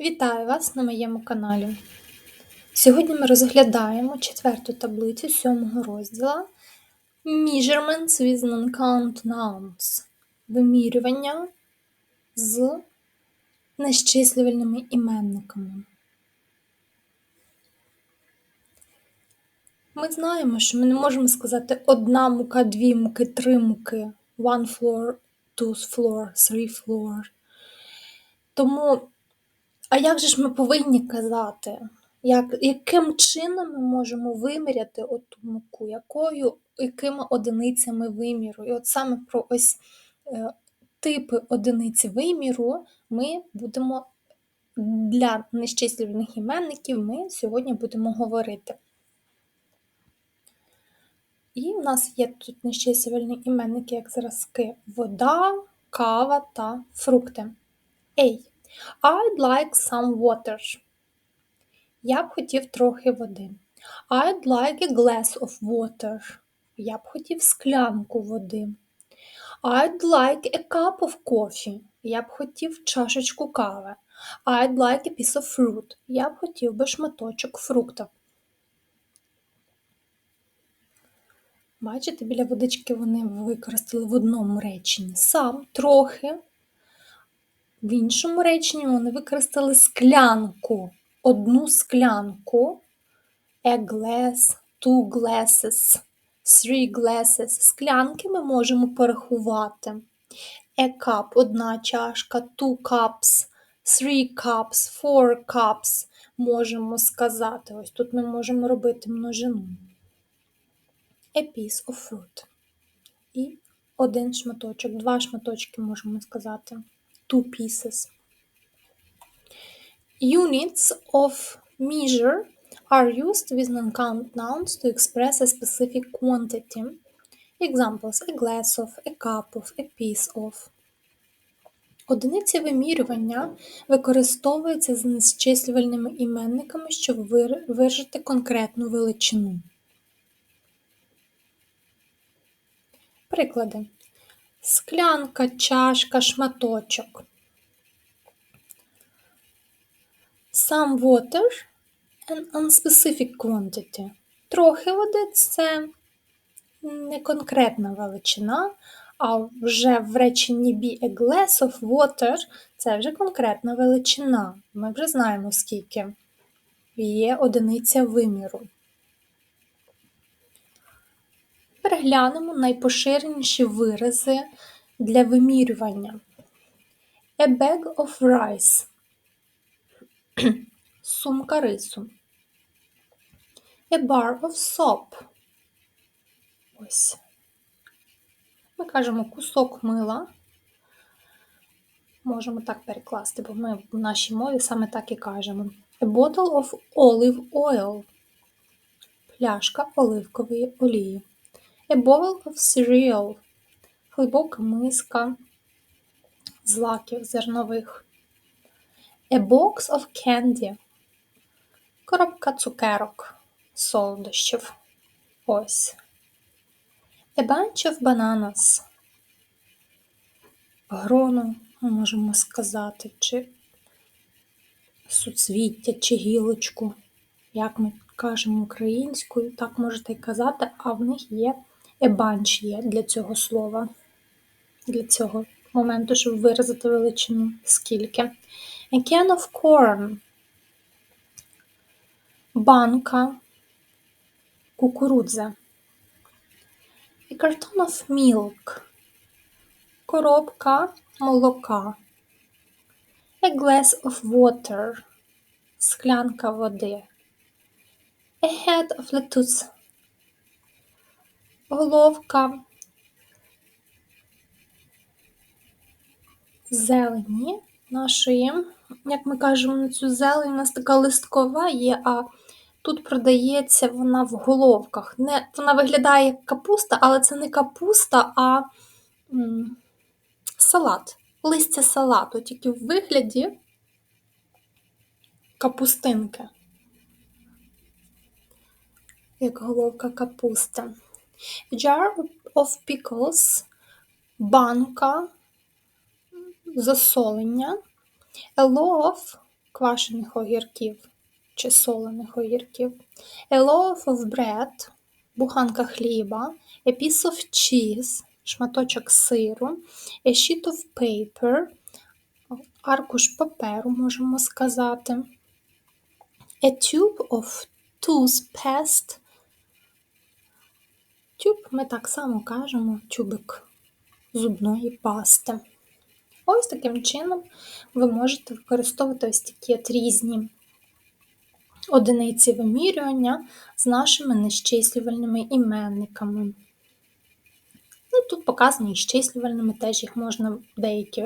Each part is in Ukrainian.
Вітаю вас на моєму каналі. Сьогодні ми розглядаємо четверту таблицю сьомого розділу Measurements with non-count nouns вимірювання з нещислювальними іменниками. Ми знаємо, що ми не можемо сказати одна мука, дві муки, три муки, one floor, two floor, three floor. Тому а як же ж ми повинні казати? Як, Яким чином ми можемо виміряти оту муку, якою, якими одиницями виміру? І от саме про ось е, типи одиниць виміру ми будемо для нещислювальних іменників ми сьогодні будемо говорити. І у нас є тут нещислювальні іменники, як зразки вода, кава та фрукти. A. I'd like some water. Я б хотів трохи води. I'd like a glass of water. Я б хотів склянку води. I'd like a cup of coffee. Я б хотів чашечку кави. I'd like a piece of fruit. Я б хотів би шматочок фрукта. Бачите, біля водички вони використали в одному реченні. Сам трохи. В іншому реченні вони використали склянку, одну склянку, a glass, two glasses, three glasses. Склянки ми можемо порахувати. A cup – одна чашка, two cups, three cups, four cups. Можемо сказати. Ось тут ми можемо робити множину. A piece of fruit. І один шматочок, два шматочки можемо сказати two pieces. Units of measure are used with non-count nouns to express a specific quantity. Examples a glass of, a cup of, a piece of. Одиниці вимірювання використовуються з незчислювальними іменниками, щоб виражити конкретну величину. Приклади склянка, чашка, шматочок. Some water an unspecific quantity. Трохи води це не конкретна величина, а вже в реченні be a glass of water це вже конкретна величина. Ми вже знаємо, скільки є одиниця виміру. Переглянемо найпоширеніші вирази для вимірювання. A bag of rice. Сумка рису. A bar of soap. Ось. Ми кажемо кусок мила. Можемо так перекласти, бо ми в нашій мові саме так і кажемо. A bottle of olive oil. Пляшка оливкової олії. A bowl of cereal глибока миска злаків зернових. A box of candy коробка цукерок, солодощів. Ось. A bunch of bananas. Грону, можемо сказати, чи суцвіття, чи гілочку. Як ми кажемо українською, так можете й казати, а в них є bunch є для цього слова для цього моменту, щоб виразити величину скільки. A can of corn. Банка кукурудза. A carton of milk. Коробка молока. A glass of water. Склянка води. A head of lettuce. Головка зелені нашої, як ми кажемо, на цю зелень, у нас така листкова є, а тут продається вона в головках. Не, Вона виглядає як капуста, але це не капуста, а м, салат. Листя салату, тільки в вигляді капустинки. Як головка капусти. Jar of pickles, банка засолення, a loaf квашених огірків чи солених огірків. A loaf of bread – буханка хліба, a piece of cheese – шматочок сиру, a sheet of paper – аркуш паперу, можемо сказати, a tube of toothpaste – тюб ми так само кажемо тюбик зубної пасти. Ось таким чином ви можете використовувати ось такі от різні одиниці вимірювання з нашими нещислювальними іменниками. Ну, Тут показані і щислювальними, теж їх можна деякі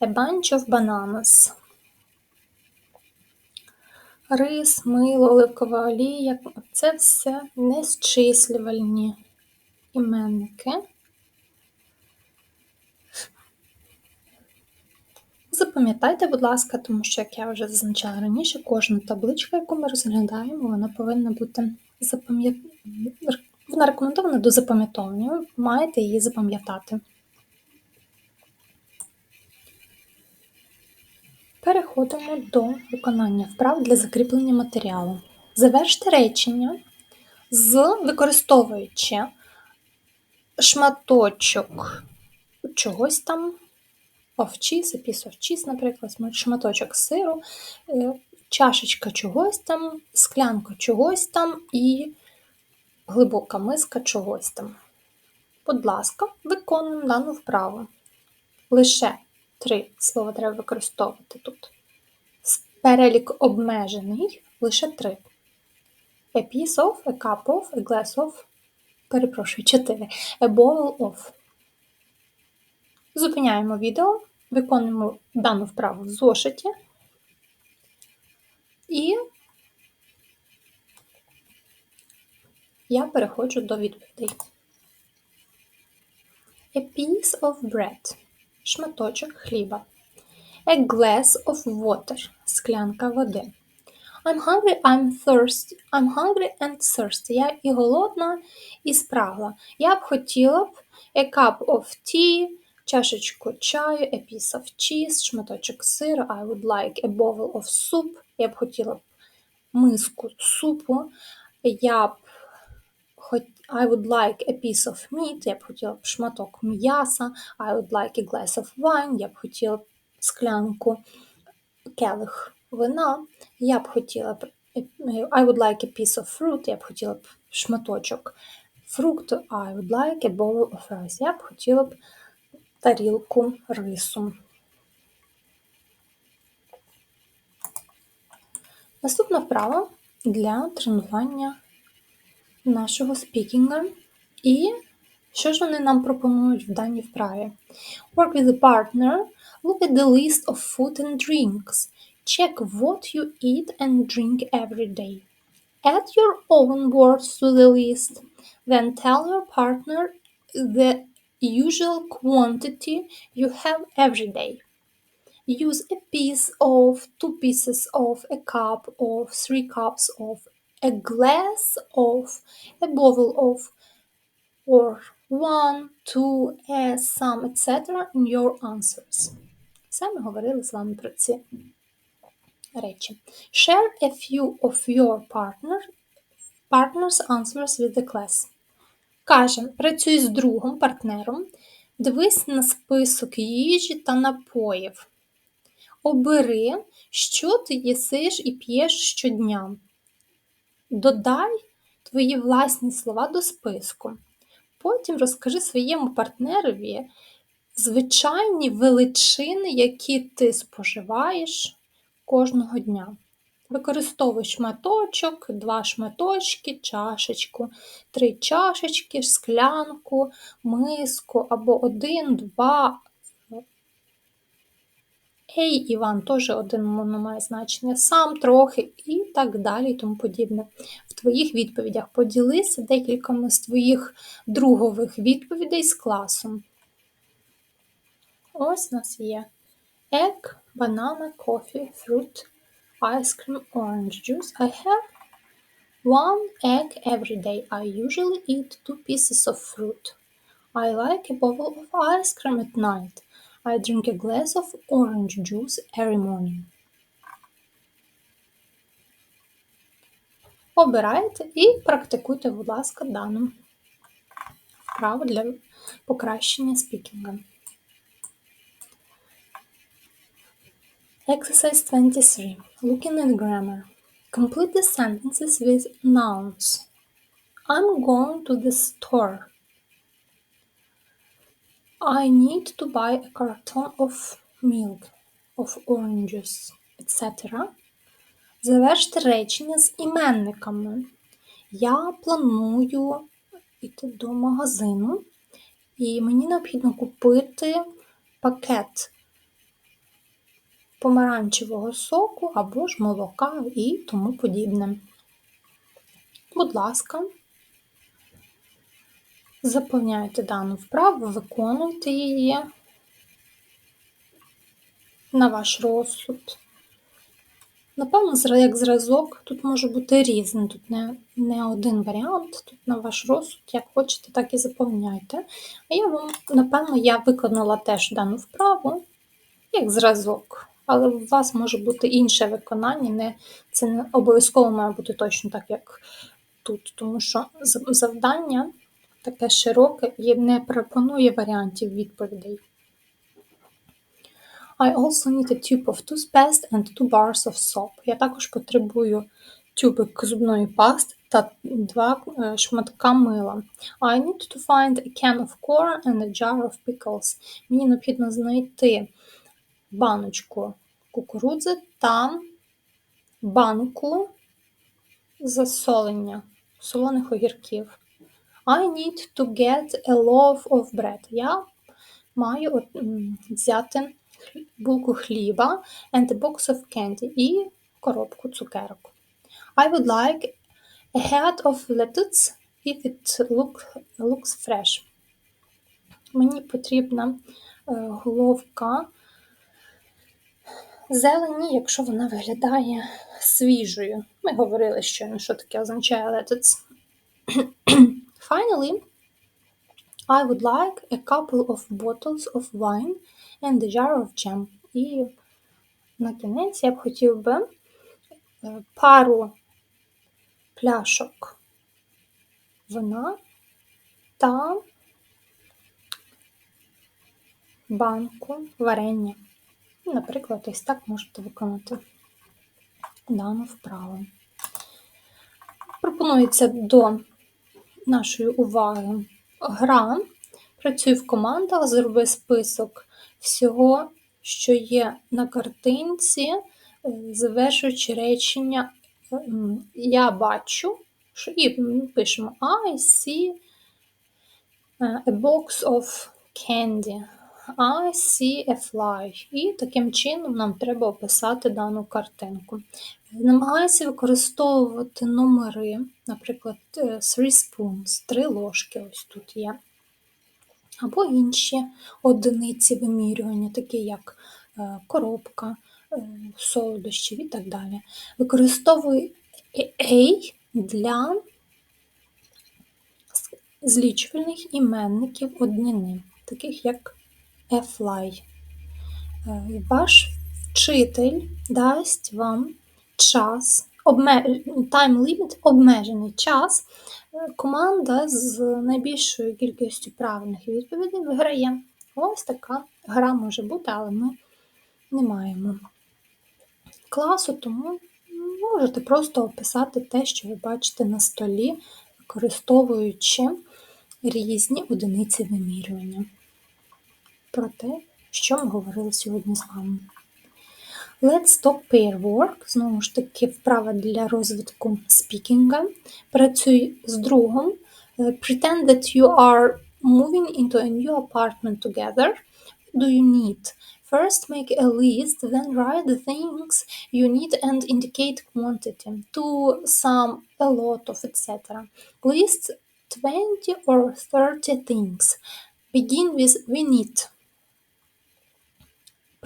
A bunch of bananas. Рис, мило, оливкова олія це все нещислювальні іменники. Запам'ятайте, будь ласка, тому що, як я вже зазначала раніше, кожна табличка, яку ми розглядаємо, вона повинна бути запам'ят... вона рекомендована до запам'ятовування. Ви маєте її запам'ятати. Переходимо до виконання вправ для закріплення матеріалу. Заверште речення з використовуючи шматочок чогось там cheese, a piece наприклад, шматочок сиру, е, чашечка чогось там, склянка чогось там і глибока миска чогось там. Будь ласка, виконуємо дану вправу. Лише три слова треба використовувати тут. Перелік обмежений лише три. A piece of, a cup of, a glass of, перепрошую, чотири. A bowl of. Зупиняємо відео, виконуємо дану вправу в зошиті і я переходжу до відповідей. A piece of bread шматочок хліба. A glass of water склянка води. I'm hungry, I'm thirsty. I'm hungry and thirsty. Я і голодна, і спрагла. Я б хотіла б a cup of tea, чашечку чаю, a piece of cheese, шматочок сиру, I would like a bowl of soup. Я б хотіла б миску супу. Я б I would like a piece of meat, я б хотіла б шматок м'яса, I would like a glass of wine, я б хотіла б склянку келих вина, я б хотіла б I would like a piece of fruit, я б хотіла б шматочок фрукту, I would like a bowl of rice, я б хотіла б тарілку рису. Наступна вправа для тренування нашого спікінга. І що ж вони нам пропонують в даній вправі? Work with a partner, look at the list of food and drinks. Check what you eat and drink every day. Add your own words to the list. Then tell your partner the usual quantity you have every day. Use a piece of, two pieces of, a cup of, three cups of, a glass of, a bottle of, or one, two, a, some, etc. in your answers. Це ми говорили з вами про ці речі. Share a few of your partner, partner's answers with the class. Каже, працюй з другом, партнером, дивись на список їжі та напоїв. Обери, що ти їсиш і п'єш щодня. Додай твої власні слова до списку. Потім розкажи своєму партнерові звичайні величини, які ти споживаєш кожного дня. Використовуй шматочок, два шматочки, чашечку, три чашечки, склянку, миску або один, два. Ей, Іван, теж один має значення, сам трохи і так далі і тому подібне. В твоїх відповідях поділися декількома з твоїх другових відповідей з класом. Ось у нас є egg, banana, coffee, fruit, ice cream, orange juice. I have one egg every day. I usually eat two pieces of fruit. I like a bowl of ice cream at night. I drink a glass of orange juice every morning. Обирайте і практикуйте, будь ласка, дану вправу для покращення спікінга. Exercise 23. Looking at grammar. Complete the sentences with nouns. I'm going to the store. I need to buy a carton of milk, of oranges, etc. Завершити речення з іменниками. Я планую йти до магазину, і мені необхідно купити пакет помаранчевого соку або ж молока і тому подібне. Будь ласка, заповняйте дану вправу, виконуйте її на ваш розсуд. Напевно, як зразок, тут може бути різний, тут не не один варіант, тут на ваш розсуд, як хочете, так і заповняйте. А я вам, напевно, я виконала теж дану вправу, як зразок. Але у вас може бути інше виконання, не, це не обов'язково має бути точно так, як тут, тому що завдання таке широке і не пропонує варіантів відповідей. I also need a tube of toothpaste and two bars of soap. Я також потребую тюбик зубної пасти та два шматка мила. I need to find a can of corn and a jar of pickles. Мені необхідно знайти баночку кукурудзи та банку засолення солоних огірків. I need to get a loaf of bread. Я маю взяти булку хліба and a box of candy і коробку цукерок. I would like a head of lettuce if it look, looks fresh. Мені потрібна головка зелені, якщо вона виглядає свіжою. Ми говорили щойно, що таке означає lettuce. Finally, I would like a couple of bottles of wine and a jar of jam. І на кінець я б хотів би пару пляшок вина та банку варення. Наприклад, ось так можете виконати дану вправу. Пропонується до нашої уваги гра. Працюй в командах, зроби список всього, що є на картинці, е, завершуючи речення Я бачу, і пишемо I see a box of candy. I see a fly. І таким чином нам треба описати дану картинку. Намагайся використовувати номери, наприклад, е, three spoons, три ложки ось тут є. Або інші одиниці вимірювання, такі як е, коробка, е, солодощів і так далі. Використовуй A для злічувальних іменників однини, таких як a fly. Е, ваш вчитель дасть вам час, time limit, обмежений час. Е, команда з найбільшою кількістю правильних відповідей виграє. Ось така гра може бути, але ми не маємо класу, тому можете просто описати те, що ви бачите на столі, використовуючи різні одиниці вимірювання про те, що ми говорили сьогодні з вами. Let's talk pair work. Знову ж таки, вправа для розвитку спікінга. Працюй з другом. Pretend that you are moving into a new apartment together. Do you need? First, make a list, then write the things you need and indicate quantity. To some, a lot of, etc. List 20 or 30 things. Begin with we need.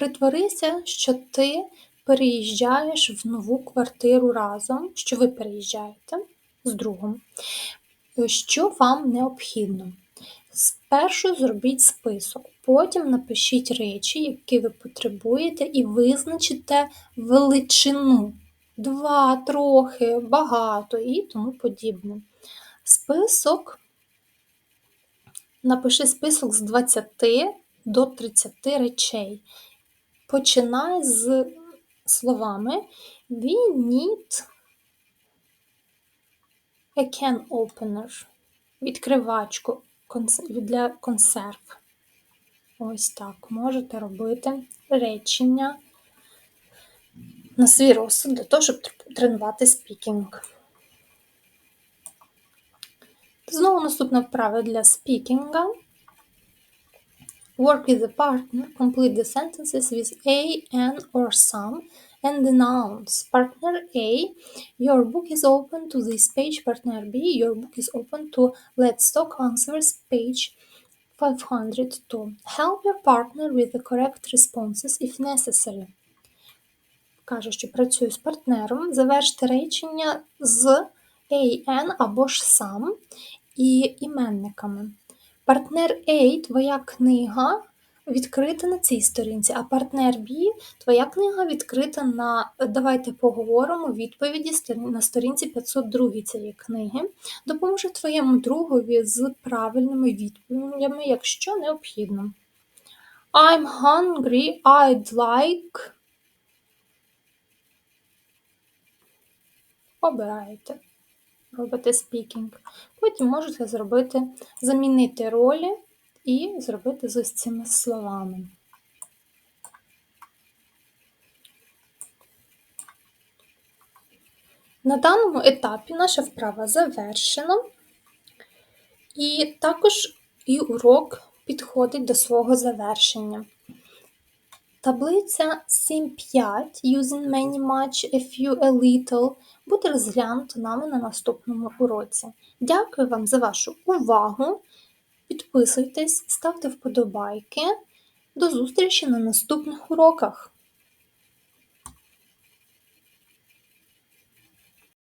Притворися, що ти переїжджаєш в нову квартиру разом, що ви переїжджаєте з другом. Що вам необхідно? Спершу зробіть список, потім напишіть речі, які ви потребуєте, і визначите величину два, трохи, багато і тому подібне. Список. Напиши список з 20 до 30 речей. Починай з словами We need a can opener. Відкривачку для консерв. Ось так. Можете робити речення на свій розсуд для того, щоб тренувати спікінг. Знову наступна вправа для спікінга. Work with a partner. Complete the sentences with a, an or some and the nouns. Partner A, your book is open to this page. Partner B, your book is open to Let's Talk Answers page 502. Help your partner with the correct responses if necessary. Каже, що працюю з партнером. Завершити речення з an або ж сам і іменниками. Партнер A, твоя книга відкрита на цій сторінці, а партнер B, твоя книга відкрита на давайте поговоримо відповіді на сторінці 502 цієї книги. Допоможе твоєму другові з правильними відповідями, якщо необхідно. I'm hungry, I'd like. Обираєте. Робите спікінг. Потім можете зробити, замінити ролі і зробити з ось цими словами. На даному етапі наша вправа завершена, і також і урок підходить до свого завершення. Таблиця 7.5 Using many much, a few, a little буде розглянута нами на наступному уроці. Дякую вам за вашу увагу. Підписуйтесь, ставте вподобайки. До зустрічі на наступних уроках!